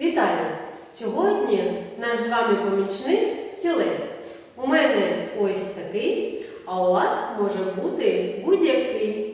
Вітаю! Сьогодні наш з вами помічник стілець. У мене ось такий, а у вас може бути будь-який.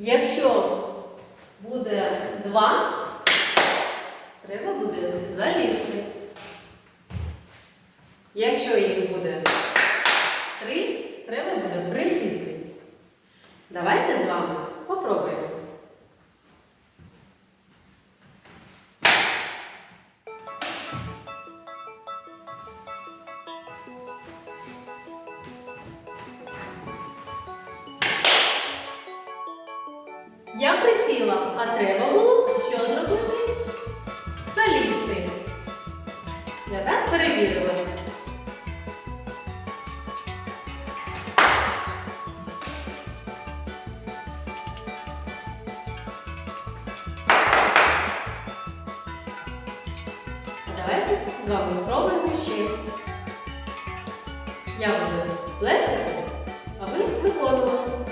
Якщо буде два, треба буде залізти. Якщо їх буде три, треба буде присісти. Давайте з вами попробуємо. Я присіла, а треба було що зробити? Залізти. Я так перевірила. Давайте з вами спробуємо ще. Я буду плескати, а ви виконуєте.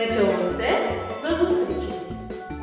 На цьому все. До зустрічі!